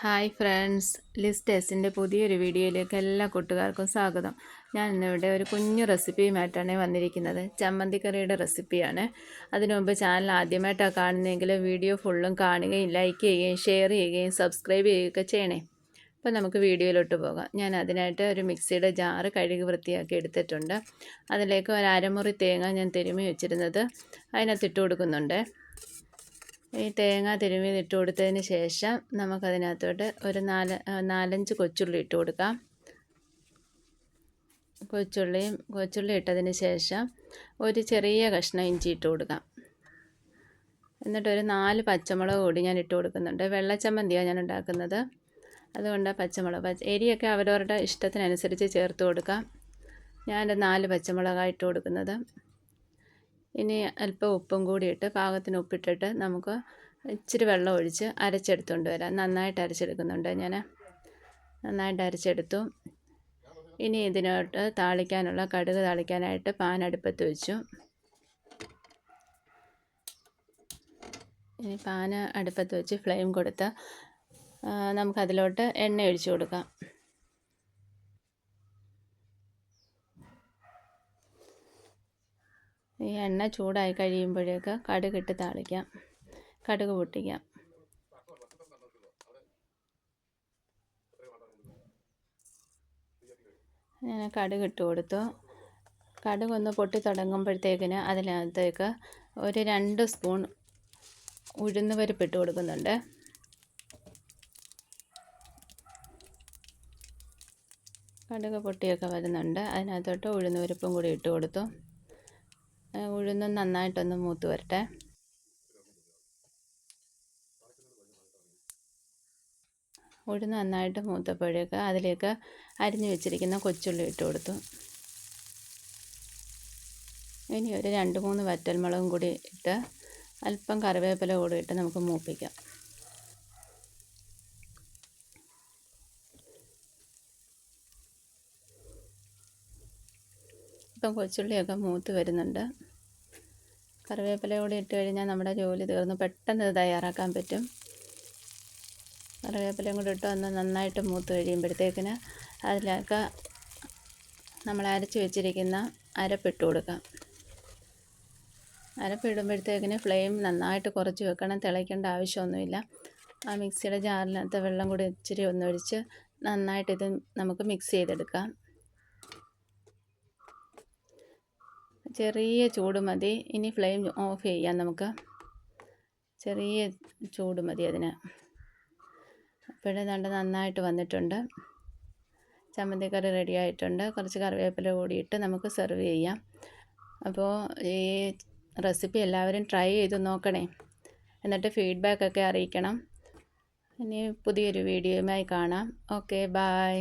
Hi friends. ലിസ്റ്റേഴ്സിന്റെ പുതിയൊരു വീഡിയോയിലേക്ക് എല്ലാ കൂട്ടുകാർക്കും സ്വാഗതം. ഞാൻ ഇന്നിവിടെ ഒരു കുഞ്ഞു റെസിപ്പിയുമായിട്ടാണ് വന്നിരിക്കുന്നത്. ചമ്മന്തിക്കറിയുടെ റെസിപ്പിയാണ്. അതിനു മുമ്പ് ചാനൽ ആദ്യമായിട്ടാണ് കാണുന്നതെങ്കിൽ വീഡിയോ ഫുള്ളും കാണുകയും ലൈക്ക് ചെയ്യുകയും ഷെയർ ചെയ്യുകയും സബ്സ്ക്രൈബ് ചെയ്യുകയൊക്കെ ചെയ്യണേ. അപ്പോൾ നമുക്ക് വീഡിയോയിലോട്ട് പോകാം. ഞാൻ അതിനായിട്ട് ഒരു മിക്സിയുടെ ജാറ് കഴുകി വൃത്തിയാക്കി എടുത്തിട്ടുണ്ട്. അതിലേക്ക് ഒരു അരമുറി തേങ്ങ ഞാൻ തിരുമി വെച്ചിരുന്നത് അതിനകത്ത് ഇട്ട് കൊടുക്കുന്നുണ്ട്. ഈ തേങ്ങ തിരുമ്മി ഇട്ട് കൊടുത്തതിന് ശേഷം നമുക്കതിനകത്തോട്ട് ഒരു നാല് നാലഞ്ച് കൊച്ചുള്ളി ഇട്ട് കൊടുക്കാം. കൊച്ചുള്ളിയും കൊച്ചുള്ളി ഇട്ടതിന് ശേഷം ഒരു ചെറിയ കഷ്ണം ഇഞ്ചി ഇട്ട് കൊടുക്കാം. എന്നിട്ട് ഒരു നാല് പച്ചമുളക് കൂടി ഞാൻ ഇട്ട് കൊടുക്കുന്നുണ്ട്. വെള്ളച്ചമ്മന്തിയാണ് ഞാൻ ഉണ്ടാക്കുന്നത്. അതുകൊണ്ട് പച്ചമുളക് പച്ച എരിയൊക്കെ അവരവരുടെ ഇഷ്ടത്തിനനുസരിച്ച് ചേർത്ത് കൊടുക്കാം. ഞാൻ നാല് പച്ചമുളകായിട്ട് കൊടുക്കുന്നത്. ഇനി അല്പം ഉപ്പും കൂടി ഇട്ട് പാകത്തിന് ഉപ്പിട്ടിട്ട് നമുക്ക് ഇച്ചിരി വെള്ളം ഒഴിച്ച് അരച്ചെടുത്തുകൊണ്ട് വരാം. നന്നായിട്ട് അരച്ചെടുക്കുന്നുണ്ട്. ഞാൻ നന്നായിട്ട് അരച്ചെടുത്തു. ഇനി ഇതിനോട്ട് താളിക്കാനുള്ള കടുക് താളിക്കാനായിട്ട് പാൻ അടുപ്പത്ത് വെച്ചു. ഇനി പാൻ അടുപ്പത്ത് വെച്ച് ഫ്ലെയിം കൊടുത്ത് നമുക്കതിലോട്ട് എണ്ണ ഒഴിച്ചു കൊടുക്കാം. ഈ എണ്ണ ചൂടായി കഴിയുമ്പോഴേക്ക് കടുകിട്ട് താളിക്കാം. കടുക് പൊട്ടിക്കാം. ഞാൻ കടുക് ഇട്ട് കൊടുത്തു. കടുക് ഒന്ന് പൊട്ടി തുടങ്ങുമ്പോഴത്തേക്കിന് അതിനകത്തേക്ക് ഒരു രണ്ട് സ്പൂൺ ഉഴുന്ന് പരിപ്പ് ഇട്ട് കൊടുക്കുന്നുണ്ട്. കടുക് പൊട്ടിയൊക്കെ വരുന്നുണ്ട്. അതിനകത്തോട്ട് ഉഴുന്ന് പരിപ്പും കൂടി ഇട്ട് കൊടുത്തു. ഉഴുന്ന് നന്നായിട്ടൊന്ന് മൂത്ത് വരട്ടെ. ഉഴുന്ന് നന്നായിട്ട് മൂത്തപ്പോഴേക്ക് അതിലേക്ക് അരിഞ്ഞു വെച്ചിരിക്കുന്ന കൊച്ചുള്ളി ഇട്ട് കൊടുത്തു. ഇനി ഒരു രണ്ട് മൂന്ന് വറ്റൽമുളകും കൂടി ഇട്ട് അല്പം കറിവേപ്പില കൂടി ഇട്ട് നമുക്ക് മൂപ്പിക്കാം. ഇപ്പം കൊച്ചുള്ളിയൊക്കെ മൂത്ത് വരുന്നുണ്ട്. കറിവേപ്പില കൂടി ഇട്ട് കഴിഞ്ഞാൽ നമ്മുടെ ജോലി തീർന്ന്. പെട്ടെന്ന് ഇത് തയ്യാറാക്കാൻ പറ്റും. കറിവേപ്പിലയും കൂടി ഇട്ട് ഒന്ന് നന്നായിട്ട് മൂത്ത് കഴിയുമ്പോഴത്തേക്കിന് അതിലേക്ക് നമ്മൾ അരച്ച് വെച്ചിരിക്കുന്ന അരപ്പിട്ട് കൊടുക്കാം അരപ്പിടുമ്പോഴത്തേക്കിന് ഫ്ലെയിം നന്നായിട്ട് കുറച്ച് വെക്കണം. തിളയ്ക്കേണ്ട ആവശ്യമൊന്നുമില്ല. ആ മിക്സിയുടെ ജാറിനകത്ത് വെള്ളം കൂടി ഇച്ചിരി ഒന്നൊഴിച്ച് നന്നായിട്ട് ഇത് നമുക്ക് മിക്സ് ചെയ്തെടുക്കാം. ചെറിയ ചൂട് മതി. ഇനി ഫ്ലെയിം ഓഫ് ചെയ്യാം നമുക്ക്. ചെറിയ ചൂട് മതി അതിന്. അപ്പോഴേ നല്ല നന്നായിട്ട് വന്നിട്ടുണ്ട്. ചമ്മന്തിക്കറി റെഡി ആയിട്ടുണ്ട്. കുറച്ച് കറിവേപ്പില കൂടിയിട്ട് നമുക്ക് സെർവ് ചെയ്യാം. അപ്പോൾ ഈ റെസിപ്പി എല്ലാവരും ട്രൈ ചെയ്ത് നോക്കണേ. എന്നിട്ട് ഫീഡ്ബാക്കൊക്കെ അറിയിക്കണം. ഇനി പുതിയൊരു വീഡിയോയുമായി കാണാം. Okay bye